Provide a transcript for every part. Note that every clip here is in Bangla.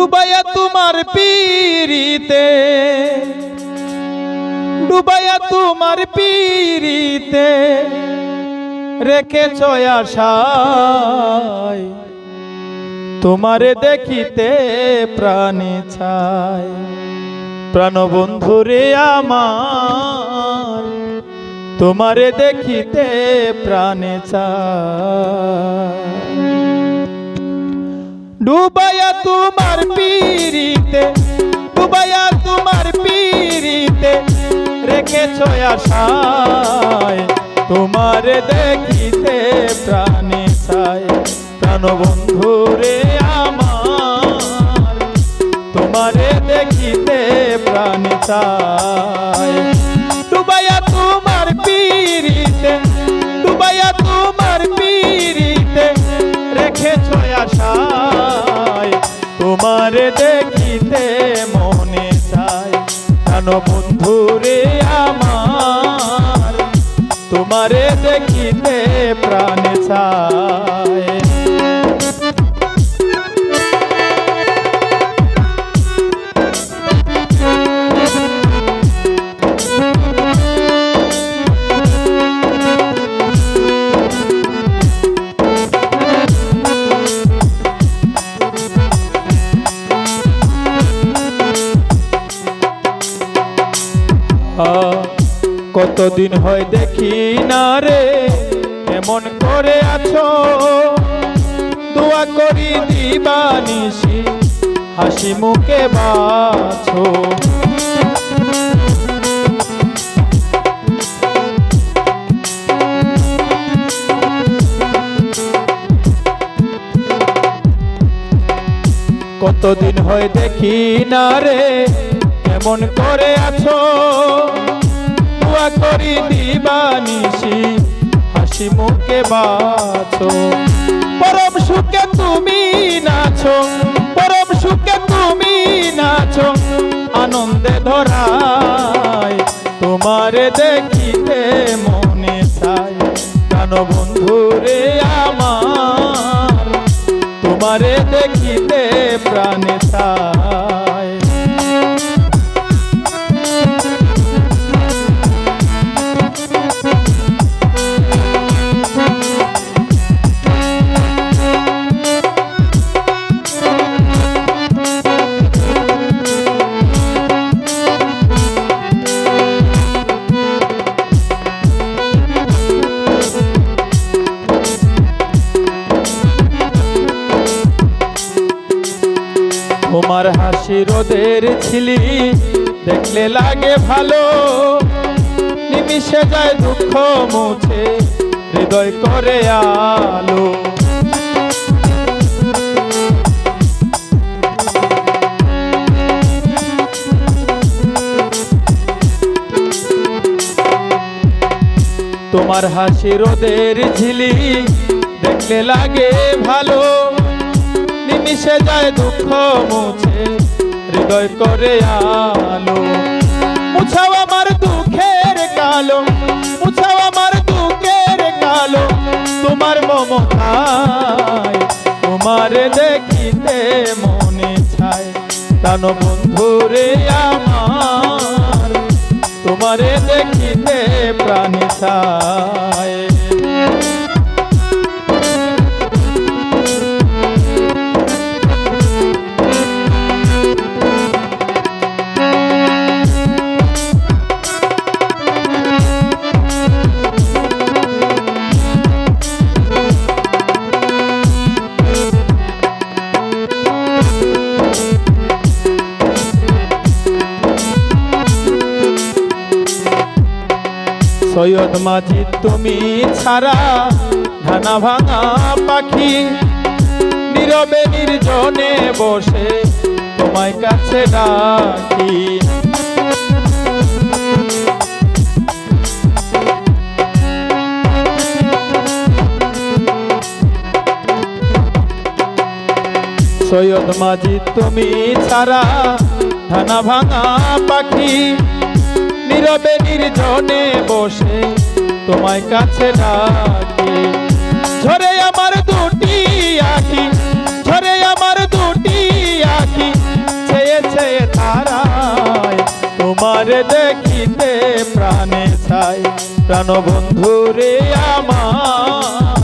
ডুবাইয়া তোমার পীরিতে ডুবাইয়া তোমার পীরিতে রেখেছ আশায়। তোমারে দেখিতে প্রাণে ছায় প্রাণবন্ধু রে আমার, তোমারে দেখিতে প্রাণে চায় ডুবাইয়া তোমার পীরিতে ডুবাইয়া তোমার পীরিতে রেখেছ আশায়। তোমার দেখিতে প্রাণে চায় প্রাণবন্ধু রে আমার। তোমারে দেখিতে প্রাণে চায়। তোমার দেখিতে মনে চাই কেন বন্ধু রে আমার? তোমারে দেখিতে প্রাণে চায়। কতদিন হয় দেখি না রে। কেমন করে আছো? দোয়া করি দিবানিসি হাসি মুখে বাছো। কতদিন হয় দেখি না রে। কেমন করে আছো? দোয়া করি দিবানিসি হাসি মুখে বাছো পরম সুখে তুমি নাচো, পরম সুখে তুমি নাচো, আনন্দে ধরায়, তোমারে দেখিতে মনে চায় প্রাণ তোমার হাসি রোদের ছিলি দেখলে লাগে ভালো। নিমিশে যায় দুঃখ মুছে, হৃদয় করে আলো। তোমার হাসি রোদের ঝিলি, দেখলে লাগে ভালো। নিমিশে যায় দুঃখ মুছে, হৃদয় করে আলো। মুছাও আমার দুঃখের কালো, মুছাও আমার দুঃখের কালো। তোমার মমতায়, তোমার দেখিতে মনে ছায়। প্রাণ বন্ধু রে আমার, তোমারে দেখিতে প্রাণে ছায়। সৈয়দ মাঝি তুমি ছাড়া ধানা ভাঙা পাখি নীরবে নির্জনে বসে তোমায় কাছে ডাকি সৈয়দ মাঝি তুমি ছাড়া ধানা ভাঙা পাখি নীরবে নির্জনে বসে তোমায় কাছে ডাকি ঝরে আমার দুটি আঁকি ঝরে আমার দুটি আঁকি ছেয়ে ছেয়ে তারায় তোমার দেখিতে প্রাণে চাই। প্রাণ বন্ধু রে আমার,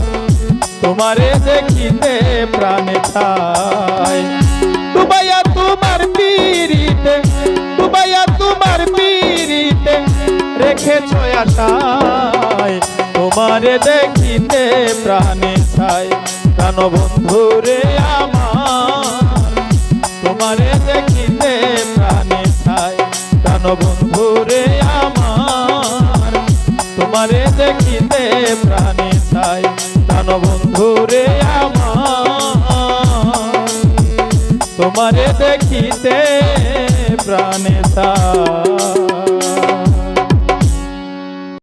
তোমারে দেখিতে প্রাণে চাই। রেখেছ আশায়, তোমারে দেখিতে প্রাণে চাই। প্রাণ বন্ধু রে আমার, তোমারে দেখিতে প্রাণে চাই। প্রাণ বন্ধু রে আমার, তোমারে দেখিতে প্রাণে চাই। প্রাণ বন্ধু রে আমার, তোমারে দেখিতে প্রাণে চাই।